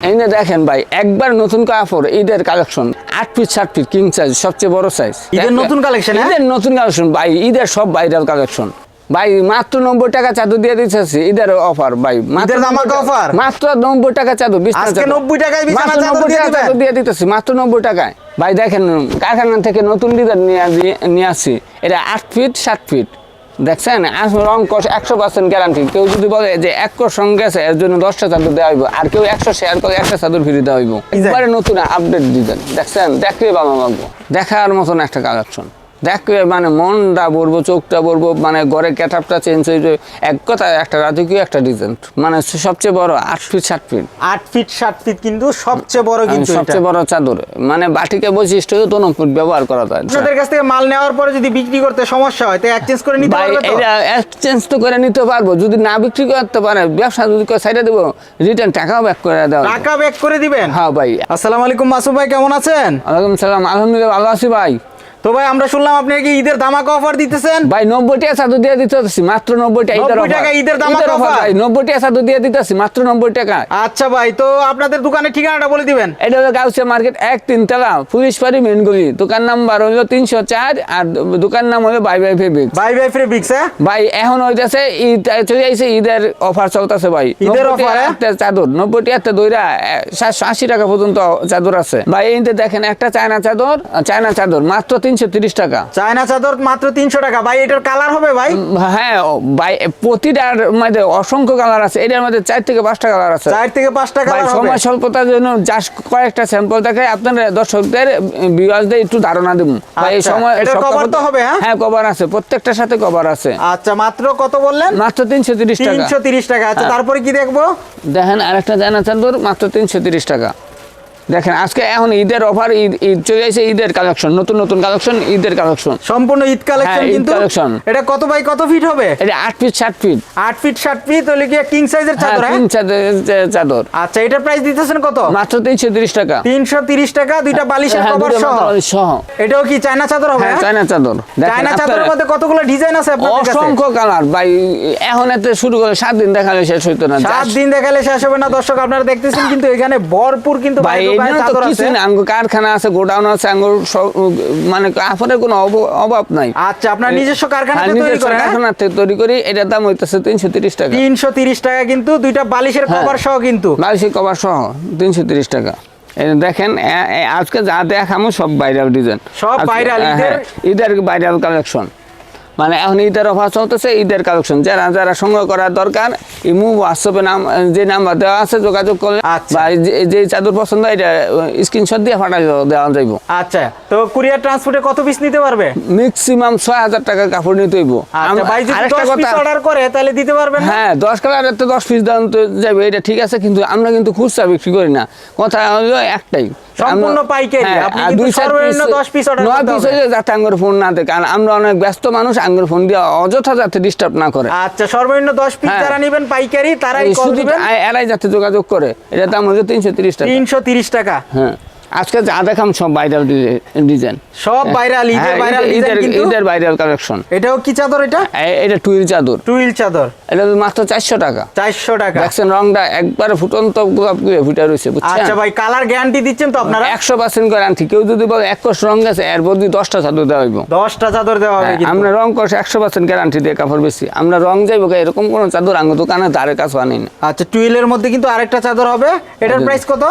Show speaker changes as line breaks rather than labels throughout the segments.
এই যে দেখেন ভাই একবার নতুন কাপড় ঈদের কালেকশন আট ফিট সাত ফিট কিং সাইজ সবচেয়ে বড় সাইজ
ঈদের নতুন হ্যাঁ?
ঈদের নতুন কালেকশন ভাই ঈদের সব ভাইরাল কালেকশন ভাই মাত্র নব্বই টাকা চাদর দিয়ে দিতেছি ঈদের অফার ভাই মাত্র
ঈদের ধামাকা
90 টাকা-
offer?
মাত্র নব্বই টাকা চাদর।
90 টাকায় বিছানা
মাত্র
চাদর
90
দিয়ে
টাকা? চাদর দিয়ে দিতেছি মাত্র নব্বই টাকায় ভাই দেখেন কারখানা থেকে নতুন ডিজাইন নিয়ে আসি- নিয়ে আসছি এটা আট ফিট সাত ফিট দেখছেন? রং কষ একশো পার্সেন্ট গ্যারান্টি কেউ যদি বলে যে এক সঙ্গে আছে এর জন্য দশটা চাদর দেওয়া হইব। আর কেউ একশো শেয়ার করে একটা চাদর ফিরে দেওয়া হইব। একবারে নতুন আপডেট দিতেন দেখছেন? দেখলে বাবা লাগবো দেখার মতন একটা কালেকশন দেখলে মানে মনটা বলব চোখটা বলব মানে ঘরের ক্যাটাপটা চেঞ্জ হয়ে এক কথা একটা রাজকীয় একটা ডিজাইন মানে সবচেয়ে বড় আট ফিট সাত ফিট
আট ফিট সাত ফিট কিন্তু সবচেয়ে বড় কিন্তু
সবচেয়ে বড় চাদর। মানে বাটিকে বৈশিষ্ট্য দোনো ফুট ব্যবহার করা যায়।
আপনাদের কাছ থেকে মাল নেওয়ার পরে যদি বিক্রি করতে সমস্যা হয় তো এক্সচেঞ্জ করে নিতে পারবে তো?
এটা এক্সচেঞ্জ তো করে নিতে পারব। যদি না বিক্রি করতে পারে ব্যবসা যদি সাইডে দেবো রিটার্ন টাকাও ব্যাক করে দেওয়া যাবে।
টাকা ব্যাক করে দিবেন?
হ্যাঁ ভাই।
আসসালামু আলাইকুম মাসুম ভাই কেমন আছেন?
ওয়ালাইকুম সালাম। আলহামদুলিল্লাহ ভালো আছি ভাই।
তো ভাই আমরা শুনলাম আপনি কি ঈদের ধামাকা অফার দিতেছেন?
ভাই নব্বই টাকা চাদর দিয়ে দিতেছি মাত্র নব্বই টাকা ঈদের
90 টাকা ঈদের দামাকা
offer। ভাই নব্বই টাকা চাদর দিয়ে দিতেছি মাত্র নব্বই টাকা।
আচ্ছা ভাই তো আপনাদের দোকানের ঠিকানাটা বলে দিবেন।
এটা হলো গাউসিয়া মার্কেট এক তিনতলা পুলিশ পাড়ি মেনগুলি দোকান নাম্বার হলো তিনশো চার আর দোকান নাম হলো bye bye fabrics.
Bye bye fabrics হ্যাঁ?
ভাই এখন হইতেছে ঈদ চলে আইছে ঈদের অফার চলতেছে ভাই।
ঈদের
90
offer, হ্যাঁ?
চাদর নব্বই টাকা দইরা সাতশো আশি টাকা পর্যন্ত চাদর আছে। ভাই এইতে দেখেন একটা চায়না চাদর চায়না চাদর মাত্র তিনশো তিরিশ টাকা।
চায়না চাদর মাত্র তিনশো টাকা। ভাই এটার কালার হবে ভাই?
হ্যাঁ ভাই প্রতিটার মধ্যে অসংখ্য কালার আছে। এটার মধ্যে চার থেকে পাঁচটা কালার আছে।
চার থেকে পাঁচটা কালার
সময় স্বল্পতার জন্য জাস্ট কয়েকটা স্যাম্পল দেখে আপনার দর্শকদের বিওয়াজদের একটু ধারণা দেবো। ভাই এই
আচ্ছা,
সময় সপ্তাহ-
cover তো হবে, হ্যাঁ?
হ্যাঁ কভার আছে। প্রত্যেকটার সাথে কভার আছে।
আচ্ছা মাত্র কত বললেন?
মাত্র তিনশো তিরিশ টাকা।
তিনশো তিরিশ টাকা। আচ্ছা
হ্যাঁ।
তারপরে কি দেখব?
দেখেন আরেকটা জানা চাদর মাত্র তিনশো তিরিশ টাকা। দেখেন আজকে এখন ঈদের অফার ঈদ ঈদ চলে আসে ঈদের কালেকশন নতুন নতুন কালেকশন ঈদের কালেকশন
সম্পূর্ণ ঈদ কালেকশন
হ্যাঁ,
কিন্তু
collection।
এটা কত বাই কত ফিট হবে?
এটা আট ফিট ষাট ফিট
আট ফিট ষাট ফিট হলে কি কিং সাইজের
হ্যাঁ
চাদর হ্যাঁ?
তিন চাদর- চাদর।
আচ্ছা এটার প্রাইস দিতেছেন কত?
মাত্র তিনশো তিরিশ টাকা।
তিনশো তিরিশ টাকা দুইটা বালিশের
হ্যাঁ,
কভার সহ।
সহ।
এটাও কি চায়না চাদর হবে
হ্যাঁ? চায়না চাদর। দেখেন
চায়না চাদরের মধ্যে কতগুলো ডিজাইন আছে আপনাদের কাছে?
অসংখ্য কালার ভাই এখন এতে শুরু করে সাত দিন দেখালে শেষ হইতো না
সাত দিন দেখালে শেষ হবে না দর্শক আপনারা দেখতেছেন কিন্তু এখানে ভরপুর কিন্তু
ভাই কারখানা আছে গোডাউন আছে আঙ্গুর মানে কাপড়ের কোনো অভাব নাই।
আচ্ছা আপনার নিজস্ব কারখানা
হ্যাঁ,
তৈরি করেন হ্যাঁ?
কারখানা থেকে তৈরি করি এটার দাম হইতেছে তিনশো তিরিশ টাকা।
তিনশো তিরিশ টাকা কিন্তু দুইটা বালিশের
হ্যাঁ।
কভার সহ কিন্তু।
বালিশের কভার সহ তিনশো তিরিশ টাকা। দেখেন আজকে যা দেখামো সব ভাইরাল ডিজাইন
সব viral, ঈদের-
ঈদের ভাইরাল কালেকশন মানে এখন ঈদের অফার চলতেছে ঈদের কালেকশন। যারা যারা সংগ্রহ করার দরকার ইমু হোয়াটসঅ্যাপে নাম যে নাম্বার দেওয়া আছে যোগাযোগ করলে
আচ্ছা।
বা যে- চাদর পছন্দ এটা স্ক্রিনশট দিয়ে ফাটাই দেওয়া যাইব।
আচ্ছা তো কুরিয়ার ট্রান্সপোর্টে কত পিস নিতে পারবে?
ম্যাক্সিমাম ছয় হাজার টাকার কাপড় নিতে হইব।
আচ্ছা অর্ডার করে তাহলে দিতে পারবেন
হ্যাঁ দশ কালারের তো দশ পিস দাম তো যাবে এটা ঠিক আছে কিন্তু আমরা কিন্তু খুচরা বিক্রি করি না। কথা হলো একটাই
সম্পূর্ণ পাইকারি।
হ্যাঁ,
আপনি কিন্তু
দুই
সর্বনিম্ন
piece-
10 piece order
নয়
করতে হবে।
হইলে যাতে আঙ্গুর ফোন না দেয় কারণ আমরা অনেক ব্যস্ত মানুষ আঙ্গুর ফোন দিয়ে অযথা যাতে ডিস্টার্ব না করে।
আচ্ছা সর্বনিম্ন দশ পিস
হ্যাঁ।
যারা নেবেন পাইকারি তারাই কল দিবেন।
এরাই যাতে যোগাযোগ করে। এটার দাম হচ্ছে তিনশো তিরিশ টাকা।
তিনশো তিরিশ টাকা।
হ্যাঁ। আজকে যা দেখাম সব ভাইরাল ডিজাইন
সব ভাইরাল ঈদের ভাইরাল ডিজাইন কিন্তু?
ঈদের ভাইরাল কালেকশন
এটাও কি চাদর এটা?
এটা টুইল চাদর।
টুইল চাদর।
এটা মাত্র চারশো টাকা।
চারশো টাকা।
দেখছেন রংটা একবারে ফুটন্ত গোলাপ দিয়ে ফুটে রয়েছে বুঝছেন?
আচ্ছা ভাই কালার গ্যারান্টি দিচ্ছেন তো আপনারা?
একশো পার্সেন্ট গ্যারান্টি কেউ যদি বলে এক কোষ রং আছে এর বদলি দশটা চাদর দেওয়া হইব।
দশটা চাদর দেওয়া হবে
হ্যাঁ,
কিন্তু।
আমরা রং কোষ একশো পার্সেন্ট গ্যারান্টি দিয়ে কাপড় বেশি আমরা রং যাইব এরকম কোনো চাদর আঙ্গ দোকানে ধারে কাছে আনি না।
আচ্ছা টুইলের মধ্যে কিন্তু আরেকটা চাদর হবে। এটার প্রাইস কত?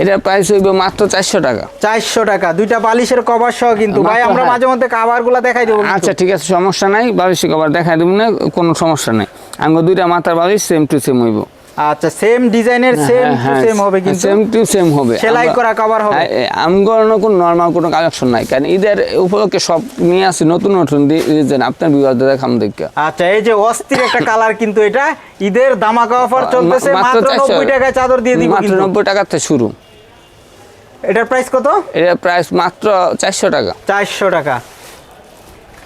এটার প্রাইস হইবে মাত্র চারশো টাকা।
চারশো টাকা। দুইটা বালিশের কভার সহ কিন্তু। ভাই আমরা
হ্যাঁ।
মাঝে মধ্যে কাভারগুলা দেখাই দেবো
আচ্ছা ঠিক আছে সমস্যা নাই। বালিশের কভার দেখাই দেবো না কোনো সমস্যা নাই। আঙ্গ দুইটা মাথার বালিশ সেম টু সেম হইব।
আচ্ছা সেম ডিজাইনের সেম
হ্যাঁ,
টু সেম হবে কিন্তু।
সেম টু সেম হবে।
সেলাই করা cover হবে।
হ্যাঁ, আমগর কোনো নর্মাল কোনো কালেকশন নাই কারণ ঈদের উপলক্ষে সব নিয়ে আসি নতুন নতুন ডিজাইন আপনার দেখাম দেখা।
আচ্ছা এই যে অস্থির একটা কালার কিন্তু এটা ঈদের দামাকা অফার চলতেছে মাত্র নব্বই টাকায় চাদর দিয়ে দিব
মাত্র
কিন্তু।
নব্বই টাকার থেকে শুরু।
এটার প্রাইস কত?
এটার প্রাইস মাত্র চারশো টাকা।
চারশো টাকা।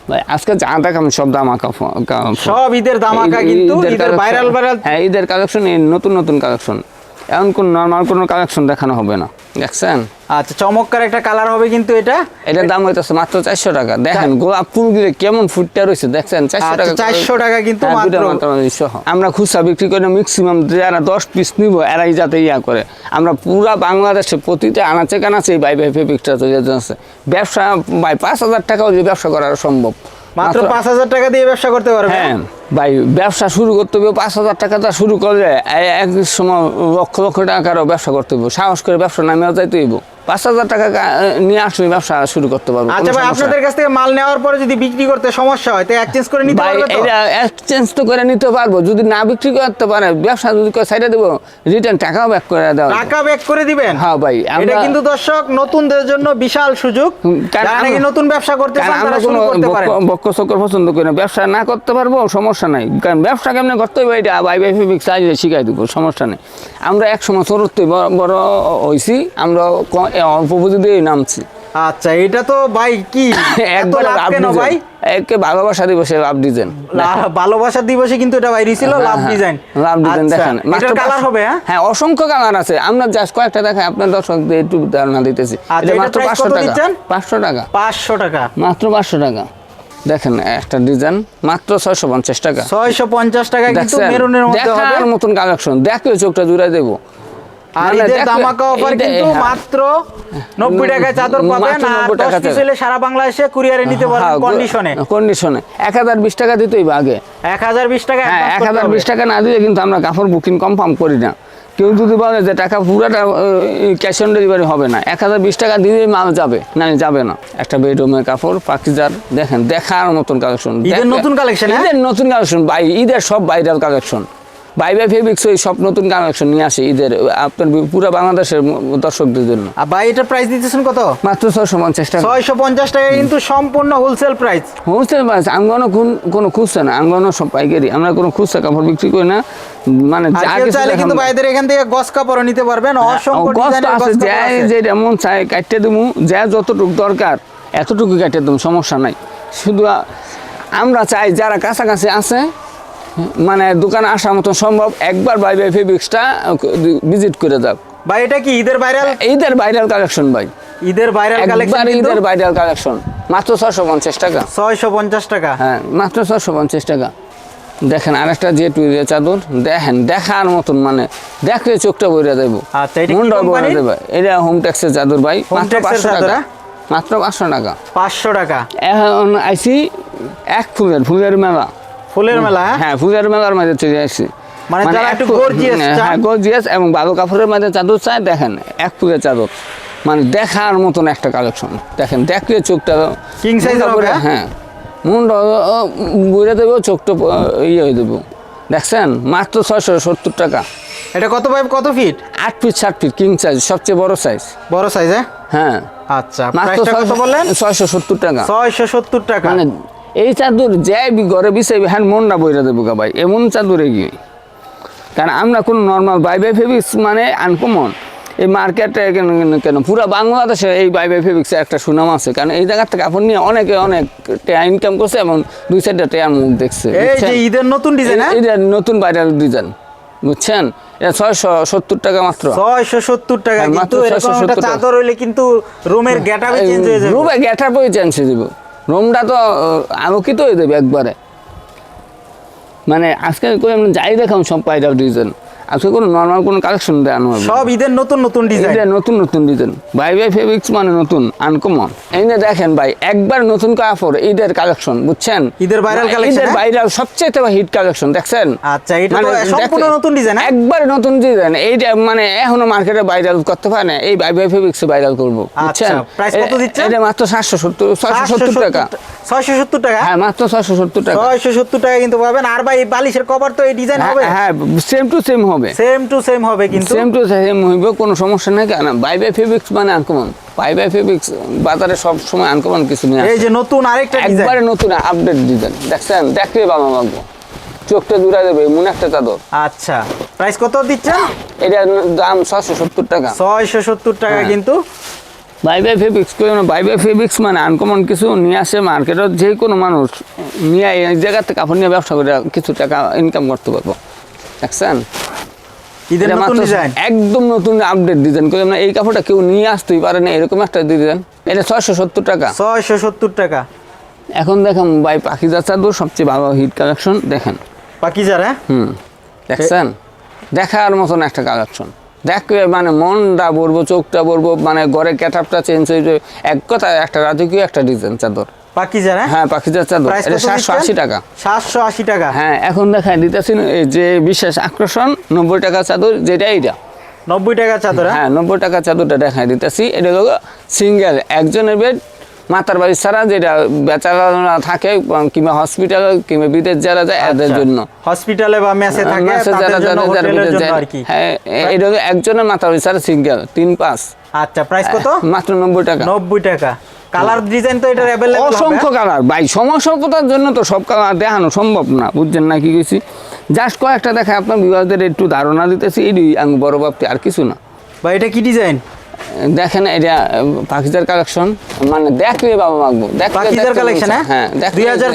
ভাই আজকে যা দেখাম সব দাম আঁকা ফ- কা- ফ-
সব ঈদের দামাকা কিন্তু
ঈদের
ঈদের ভাইরাল ভাইরাল
হ্যাঁ ঈদের কালেকশন নতুন নতুন কালেকশন এমন কোন নর্মাল কোনো কালেকশন দেখানো হবে না। দেখছেন?
আচ্ছা চমৎকার একটা কালার হবে কিন্তু এটা।
এটার দাম হইতেছে মাত্র চারশো টাকা। দেখেন গোলাপ ফুল দিয়ে কেমন ফুটটা রয়েছে দেখছেন? চারশো
আচ্ছা,
টাকা
400 টাকা কিন্তু
হ্যাঁ। আমরা খুচরা বিক্রি করে ম্যাক্সিমাম যারা দশ পিস নিব এরাই যাতে ইয়া করে। আমরা পুরা বাংলাদেশে প্রতিটা আনাচে কানাচে এই বাই বাই ফেব্রিকটা তৈরি আছে ব্যবসা বাই পাঁচ হাজার টাকাও যে ব্যবসা করা সম্ভব।
মাত্র পাঁচ হাজার টাকা দিয়ে ব্যবসা করতে পারবে।
হ্যাঁ ভাই ব্যবসা শুরু করতে হবে পাঁচ হাজার টাকা তা শুরু করলে এক সময় লক্ষ লক্ষ টাকারও ব্যবসা করতে হবে সাহস করে ব্যবসা নামেও যাইতে হইব। পাঁচ হাজার টাকা নিয়ে আসলে ব্যবসা শুরু করতে পারব
আচ্ছা ভাই আপনাদের কাছ থেকে মাল নেওয়ার পরে যদি বিক্রি করতে সমস্যা হয় তো এক্সচেঞ্জ করে নিতে
ভাই
পারবে তো?
এটা এক্সচেঞ্জ তো করে নিতে পারব যদি না বিক্রি করতে পারে ব্যবসা যদি সাইডে দেবো রিটার্ন টাকাও ব্যাক করে দেওয়া
টাকা ব্যাক করে দিবেন?
হ্যাঁ ভাই,
এটা কিন্তু দর্শক নতুনদের জন্য বিশাল সুযোগ। যারা নাকি নতুন ব্যবসা করতে চান
আমরা
তারা শুরু করতে পারেন।
বক্ক চক্কর পছন্দ করি না। ব্যবসা না করতে পারব সমস্যা নাই। কারণ ব্যবসা কেমনে করতে হবে এটা বাই বাই ফেবিক চাইলে শিখাই দেবো সমস্যা নেই। আমরা এক সময় চতুর্থ বড় হয়েছি আমরা দিয়ে নামছি।
আচ্ছা এটা তো ভাই কি?
একবার
কেন ভাই?
একে ভালোবাসা দিবসে লাভ ডিজাইন।
ভালোবাসার দিবসে কিন্তু এটা বাইরে ছিল লাভ ডিজাইন।
লাভ ডিজাইন
আচ্ছা,
দেখেন
এটার কালার হবে হ্যাঁ?
হ্যাঁ অসংখ্য কালার আছে। আমরা জাস্ট কয়েকটা দেখাই আপনার দর্শকদের একটু ধারণা দিতেছি।
আচ্ছা,
এটা মাত্র
price
পাঁচশো
কত
টাকা।
দিচ্ছেন?
পাঁচশো টাকা।
পাঁচশো টাকা।
মাত্র পাঁচশো টাকা। দেখেন একটা ডিজাইন মাত্র ছয়শো পঞ্চাশ টাকা।
ছয়শো পঞ্চাশ টাকা কিন্তু মেরুনের মধ্যে হবে।
দেখার মতন কালেকশন দেখলে চোখটা জুড়াই দেবো।
আর
মানে
ঈদের ধামাকা অফার কিন্তু। মাত্র নব্বই টাকায় চাদর পাবেন আর
90
পিস হলে সারা বাংলাদেশে কুরিয়ারে নিতে পারবেন কন্ডিশনে
কন্ডিশনে এক হাজার বিশ টাকা দিতেই আগে।
এক হাজার বিশ টাকা advance
এক
করতে
হাজার
হবে।
বিশ টাকা না দিলে কিন্তু আমরা কাপড় বুকিং কনফার্ম করি না। কেউ যদি বলে যে টাকা পুরাটা ক্যাশ অন ডেলিভারি হবে না এক হাজার বিশ টাকা মাল যাবে। না যাবে না। একটা বেডরুমের কাপড় পাকিজার দেখেন দেখার মতন কালেকশন
নতুন collection, হ্যাঁ?
ঈদের নতুন কালেকশন বাই ঈদের সব বাইরের কালেকশন বাই বাই ফেব্রিক্স ওই সব নতুন কালেকশন নিয়ে আসে ঈদের আপনার পুরো বাংলাদেশের দর্শকদের জন্য।
আর ভাই এটার প্রাইস দিতেছেন কত?
মাত্র ছশো পঞ্চাশ টাকা।
ছয়শো পঞ্চাশ টাকা কিন্তু সম্পূর্ণ হোলসেল প্রাইস
হোলসেল প্রাইস আঙ্গনও কোন- কোনো খুচরা না আঙ্গনও সব পাইকারি। আমরা কোনো খুচরা কাপড় বিক্রি করি না মানে
চাইলে কিন্তু ভাইদের এখান থেকে গস কাপড় নিতে পারবেন অসংখ্য ডিজাইনের গস
যে
কাপড়
যে এমন চাই কাটতে দেবো যা যতটুকু দরকার এতটুকু কাটতে দেবো সমস্যা নাই। শুধু আমরা চাই যারা কাছাকাছি আছে মানে দোকানে আসার মতো সম্ভব। একবার বাই বাই ফেব্রিক্সটা ভিজিট করে যাক।
ভাই এটা কি ঈদের ভাইরাল
ঈদের ভাইরাল কালেকশন ভাই।
ঈদের ভাইরাল কালেকশন
ঈদের ভাইরাল কালেকশন মাত্র ছশো পঞ্চাশ টাকা।
ছয়শো পঞ্চাশ টাকা।
হ্যাঁ মাত্র ছশো পঞ্চাশ টাকা। দেখেন আরেকটা যে টুইরে চাদর দেখেন দেখার মতন মানে দেখলে চোখটা বইরা
আচ্ছা,
বইরা
কোম্পানির?
দেবে এটা হোম ট্যাক্সের চাদর ভাই মাত্র পাঁচশো টাকা।
হ্যাঁ?
মাত্র পাঁচশো টাকা।
পাঁচশো টাকা।
এখন আইসি এক ফুলের ফুলের মেলা।
ফুলের মেলা হ্যাঁ?
হ্যাঁ ফুলের মেলার মাঝে চলে আসছি
মানে যারা একটু চান।
হ্যাঁ গর্জিয়াস এবং ভালো কাপড়ের মাঝে চাদর চায় দেখেন এক ফুলের চাদর। মানে দেখার মতন একটা কালেকশন। দেখেন দেখলে চোখটা
size
মনটা
হবে, হ্যাঁ?
হ্যাঁ মুন্ড বুড়ে দেবো চোখটা ইয়ে হয়ে দেবো। দেখছেন? মাত্র ছয়শো সত্তর টাকা।
এটা কত পাইপ কত ফিট?
আট ফিট ষাট ফিট কিং সাইজ সবচেয়ে বড় সাইজ
বড় সাইজ হ্যাঁ
হ্যাঁ।
আচ্ছা
মাত্র
কত বললেন?
ছয়শো সত্তর টাকা।
ছয়শো সত্তর টাকা।
মানে এই চাদর যাই বি ঘরে বিছাইবে হ্যাঁ মনটা বইরা দেবো গা ভাই এমন চাদরে কি কারণ আমরা কোনো নর্মাল বাই বাই ফেব্রিক্স মানে আনকমন। এই মার্কেটে কেন কেন- পুরো বাংলাদেশে এই বাই বাই ফেব্রিক্সের একটা সুনাম আছে। কারণ এই জায়গার থেকে কাপড় নিয়ে অনেকে অনেক ইনকাম করছে এবং দুই সাইডটা টাকার মুখ দেখছে?
ঈদের নতুন ডিজাইন হ্যাঁ?
এটা নতুন ভাইরাল ডিজাইন বুঝছেন? এটা ছয়শো সত্তর টাকা মাত্র।
ছয়শো সত্তর টাকা
হ্যাঁ,
কিন্তু
মাত্র
এরকম
670
চাদর হইলে কিন্তু রুমের গেটাবে চেঞ্জ হয়ে যাবে।
চেঞ্জ হয়ে দেবো রুমটা তো আলোকিত হয়ে যাবে একবারে। মানে আজকে যাই দেখাম সব পাইরাল ডিজাইন আজকে কোনো নর্মাল কোনো কালেকশন হবে
সব ঈদের নতুন নতুন ডিজাইন
এটা নতুন নতুন ডিজাইন ফেব্রিক্স মানে নতুন আনকমন এই যে দেখেন ভাই একবার নতুন কাপড় ঈদের কালেকশন বুঝছেন?
ঈদের viral collection,
ঈদের
হ্যাঁ?
ভাইরাল সবচেয়ে হিট কালেকশন দেখছেন?
আচ্ছা, এটা তো
মানে
সম্পূর্ণ নতুন design, হ্যাঁ?
একবার নতুন ডিজাইন এইটা মানে এখনও মার্কেটে ভাইরাল করতে পারে না এই ফেব্রিক্স ভাইরাল করব বুঝছেন?
আচ্ছা, price কত
এ-
দিচ্ছেন?
এটা মাত্র সাতশো সত্তর ছয়শো সত্তর টাকা।
ছয়শো সত্তর টাকা?
হ্যাঁ মাত্র ছয়শো সত্তর টাকা।
ছয়শো সত্তর টাকা কিন্তু পাবেন আর ভাই এই বালিশের কভার তো এই ডিজাইন হবে?
হ্যাঁ সেম টু সেম হবে।
সেম টু সেম হবে কিন্তু।
সেম টু সেম হইব কোনো সমস্যা নাই। কেন বাই বাই ফেব্রিক্স মানে আনকমন বাই বাই ফেব্রিক্স বাজারে সব সময় আনকমন কিছু নিয়ে
এই যে নতুন আরেকটা ডিজাইন
একবারে নতুন আপডেট ডিজাইন দেখছেন? দেখলে ভালো লাগবো চোখটা দূরা দেবে মনে একটা চাদর।
আচ্ছা। প্রাইস কত দিচ্ছেন
এটা দাম ছশো সত্তর টাকা।
ছয়শো সত্তর টাকা
হ্যাঁ।
কিন্তু।
বাই বাই ফেব্রিক্স করে বাই বাই ফেব্রিক্স মানে আনকমন কিছু নিয়ে আসে মার্কেটত যে কোনো মানুষ নিয়ে এই জায়গাতে কাপড় নিয়ে ব্যবসা করে কিছু টাকা ইনকাম করতে পারব। দেখছেন?
ঈদের নতুন ডিজাইন?
একদম নতুন আপডেট ডিজাইন করে না এই কাপড়টা কেউ নিয়ে আসতেই পারে না এরকম একটা ডিজাইন এটা ছয়শো সত্তর টাকা।
ছয়শো সত্তর টাকা।
এখন দেখেন ভাই পাখিজা চাদর সবচেয়ে ভালো হিট কালেকশন দেখেন।
পাকিজার হ্যাঁ?
হুম। দেখছেন? দেখার মতন একটা কালেকশন দেখবে মানে মনটা বলব চোখটা বলব মানে ঘরে ক্যাটাপটা চেঞ্জ হয়ে যাবে। এক কথা একটা রাজকীয় একটা ডিজাইন চাদর।
পাকিজার হ্যাঁ?
হ্যাঁ চাদর এটা টাকা।
টাকা।
হ্যাঁ এখন দেখায় দিতেছি যে বিশেষ আকর্ষণ নব্বই টাকা চাদর যেটা এইটা।
নব্বই টাকা চাদর
নব্বই টাকা চাদরটা দেখায় দিতেছি। এটা হলো সিঙ্গেল একজনের বেড মাতার বাড়ি ছাড়া যেটা বেচারা থাকে কিংবা হসপিটাল কিংবা বিদেশ যারা যায় এদের জন্য।
হসপিটালে বা মেসে থাকে
যারা যারা যারা বিদেশ যায়। হ্যাঁ এটা একজনের মাতার বাড়ি ছাড়া সিঙ্গেল তিন পাঁচ।
আচ্ছা প্রাইস কত?
মাত্র নব্বই টাকা।
নব্বই টাকা। কালার ডিজাইন তো এটার
অসংখ্য কালার ভাই জন্য তো সব কালার দেখানো সম্ভব না বুঝছেন না কি কইছি? জাস্ট কয়েকটা দেখে আপনার বিবাহদের একটু ধারণা দিতেছি আমি বড় ভাবতে আর কিছু না।
বা এটা কি ডিজাইন
দেখেন এটা পাখিজার কালেকশন মানে দেখলে বাবা মাগবো
কালেকশন হ্যাঁ?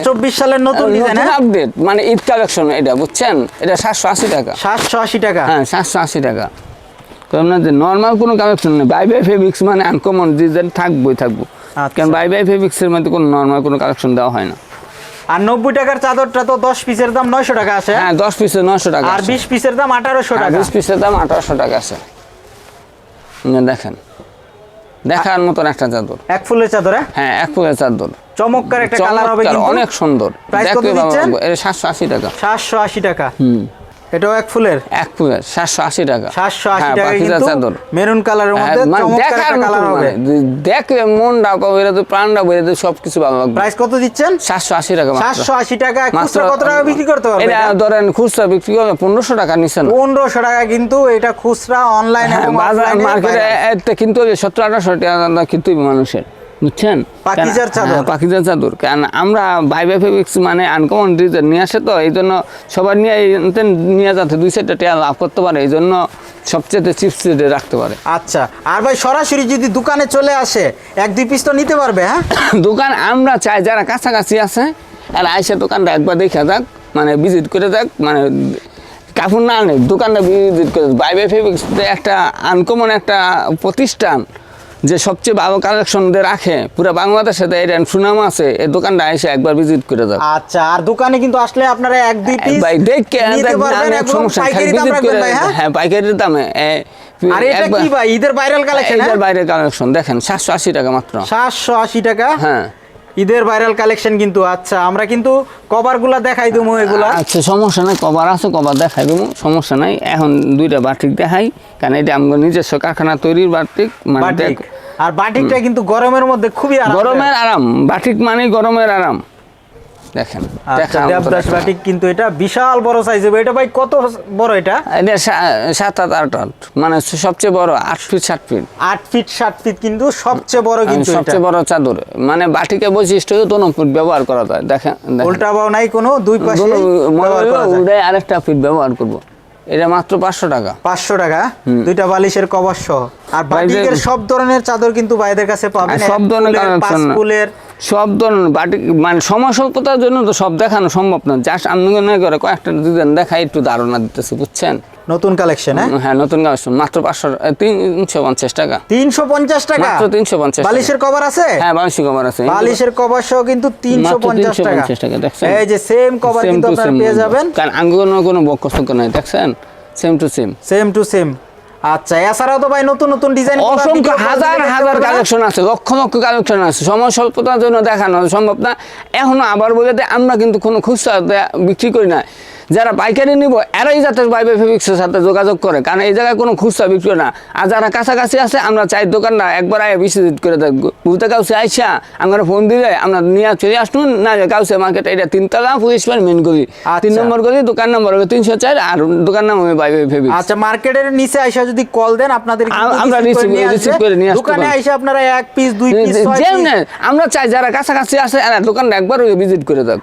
চব্বিশ সালের নতুন ডিজাইন হ্যাঁ?
আপডেট মানে ঈদ কালেকশন এটা বুঝছেন? এটা সাতশো আশি টাকা।
সাতশো আশি টাকা?
হ্যাঁ সাতশো আশি টাকা। কারণ নর্মাল কোনো কালেকশন নেই। বাই বাই ফেব্রিক্স মানে আনকমন ডিজাইন থাকবোই থাকব। কারণ বাই বাই ফেব্রিক্সের মধ্যে কোনো নর্মাল কোনো কালেকশন দেওয়া হয় না।
আর নব্বই টাকার চাদরটা তো দশ পিসের দাম নয়শো টাকা আছে
হ্যাঁ দশ পিসে নশো টাকা
আর বিশ পিসের দাম আঠারোশো টাকা।
বিশ পিসের দাম আঠারোশো টাকা আছে দেখেন। দেখার মতন একটা চাদর।
এক ফুলের চাদর হ্যাঁ?
হ্যাঁ এক ফুলের চাদর।
চমৎকার একটা কালার হবে কিন্তু।
অনেক সুন্দর।
Price কত দিচ্ছেন?
মাগো, এটা সাতশো আশি টাকা।
সাতশো আশি টাকা।
হুম।
এটাও এক ফুলের?
এক ফুলের সাতশো আশি টাকা।
সাতশো আশি
হ্যাঁ,
টাকা কিন্তু মেরুন কালারের
হ্যাঁ,
মধ্যে
মানে
চমৎকার কালার হবে।
মানে দেখলে মনটা বেরো তো প্রাণটা বেরো তো সব ভালো লাগবে।
প্রাইস কত দিচ্ছেন?
সাতশো আশি টাকা মাত্র।
সাতশো আশি টাকা
মাত্র
খুচরা কত টাকা বিক্রি করতে পারবে
এটা ধরেন খুচরা বিক্রি করলে পনেরোশো টাকা নিচ্ছে না।
পনেরোশো টাকা কিন্তু এটা খুচরা অনলাইন
হ্যাঁ,
এবং
বাজার মার্কেটে কিন্তু সত্তর আঠারোশো টাকা কিন্তু মানুষের। বুঝছেন
পাকিজার চাদর।
হ্যাঁ, কারণ আমরা ভাই ফেব্রিক্স মানে আনকমন ডিজাইন নিয়ে আসে তো এই জন্য সবার নিয়ে নিয়ে যাতে দুই চারটা টাকা লাভ করতে পারে এই জন্য সবচেয়ে চিপস রাখতে পারে
আচ্ছা আর ভাই সরাসরি যদি দোকানে চলে আসে এক দুই পিস তো নিতে পারবে হ্যাঁ
দোকান আমরা চাই যারা কাছাকাছি আছে আর আইসে দোকানটা একবার দেখে যাক মানে ভিজিট করে যাক মানে কাপড় না নেই দোকানটা ভিজিট করে যাক। বাই বাই ফেব্রিক্স একটা আনকমন একটা প্রতিষ্ঠান যে সবচেয়ে ভালো কালেকশন দিয়ে রাখে পুরো বাংলাদেশে এটা সুনাম আছে এই দোকানটা এসে একবার ভিজিট করে যাক
আচ্ছা আর দোকানে কিন্তু আসলে আপনারা এক দুই পিস
ভাই দেখে
এবং
সমস্যা ভিজিট
পাইকারি
করে-
হ্যাঁ?
হ্যাঁ পাইকারির দামে
আর এটা কি ভাই? ঈদের ভাইরাল কালেকশন
ঈদের বাইরে কালেকশন দেখেন সাতশো আশি টাকা মাত্র।
সাতশো আশি টাকা?
হ্যাঁ।
ঈদের ভাইরাল কালেকশন কিন্তু আচ্ছা আমরা কিন্তু কভারগুলা দেখাই দেবো এগুলা।
আচ্ছা সমস্যা নাই কভার আছে কভার দেখাই দেবো সমস্যা নাই। এখন দুইটা বাটিক দেখাই কারণ এটা আমার নিজস্ব কারখানা তৈরির বাটিক মানে
বাটিক আর বাটিকটা কিন্তু গরমের মধ্যে খুবই আরাম
গরমের আরাম বাটিক মানে গরমের আরাম। দেখেন
আচ্ছা দেবদাস বাটিক কিন্তু এটা বিশাল বড় সাইজ হবে এটা ভাই কত বড় এটা?
এটা সাত আট আট আট। মানে সবচেয়ে বড় আট ফিট ফিট
আট ফিট ফিট কিন্তু সবচেয়ে বড় কিন্তু
সবচেয়ে বড় চাদর। মানে বাটিকে বৈশিষ্ট্য দোনো ফুট ব্যবহার করা যায়। দেখেন।
উল্টা বাও নাই কোনো দুই পাশে
উল্টায় আরেকটা ফিট ব্যবহার করব। এটা মাত্র পাঁচশো টাকা।
পাঁচশো টাকা? দুইটা বালিশের কভার সহ। আর বাটিকের সব ধরনের চাদর কিন্তু ভাইদের কাছে পাবেন।
সব ধরনের
ফুলের,
সব ধরনের বাটি মানে সময় স্বল্পতার জন্য তো সব দেখানো সম্ভব না। জাস্ট আমি মনে করে কয়েকটা ডিজাইন দেখাই একটু ধারণা দিতেছি বুঝছেন?
নতুন কালেকশন হ্যাঁ?
হ্যাঁ নতুন কালেকশন মাত্র পাঁচশো তিনশো পঞ্চাশ টাকা।
তিনশো পঞ্চাশ টাকা?
মাত্র 350 টাকা।
বালিশের কভার আছে?
হ্যাঁ বাংশি কভার আছে।
বালিশের কভার সহ কিন্তু তিনশো পঞ্চাশ টাকা।
350 দেখছেন?
এই যে সেম কভার কিন্তু আপনারা পেয়ে যাবেন।
কারণ আঙ্গুনো কোনো বক্কসক্য নাই দেখছেন? Same to same
same to same আচ্ছা এছাড়াও তো ভাই নতুন নতুন ডিজাইন
অসংখ্য হাজার হাজার কালেকশন আছে লক্ষ লক্ষ কালেকশন আছে সময় স্বল্পতার জন্য দেখানো সম্ভব না। এখনও আবার বলে আমরা কিন্তু কোনো খুচরা বিক্রি করি না। যারা পাইকারি নিব এরাই যাতে বাইবে ফেব্রিক্সের সাথে যোগাযোগ করে। কারণ এই জায়গায় কোনো খুচরা বিক্রি না। আর যারা কাছাকাছি আছে আমরা চাই দোকানটা একবার আগে ভিজিট করে দেখব। বুঝতে কাউসে আইসা আমরা ফোন দিলে আমরা নিয়ে চলে আসুন না কাউসে মার্কেট এটা তিনতলা পুলিশ পার মেন গলি। তিন
আচ্ছা।
নম্বর গলি দোকান নম্বর হবে তিনশো চার আর দোকান নাম হবে বাইবে ফেব্রিক্স
আচ্ছা মার্কেটের নিচে আইসা যদি কল দেন আপনাদের
আমরা
receive করে নিয়ে আসবে। দোকানে আইসা আপনারা এক পিস দুই পিস ছয়
যে
piece
না, আমরা চাই যারা কাছাকাছি আছে দোকানটা একবার ভিজিট করে দেখ।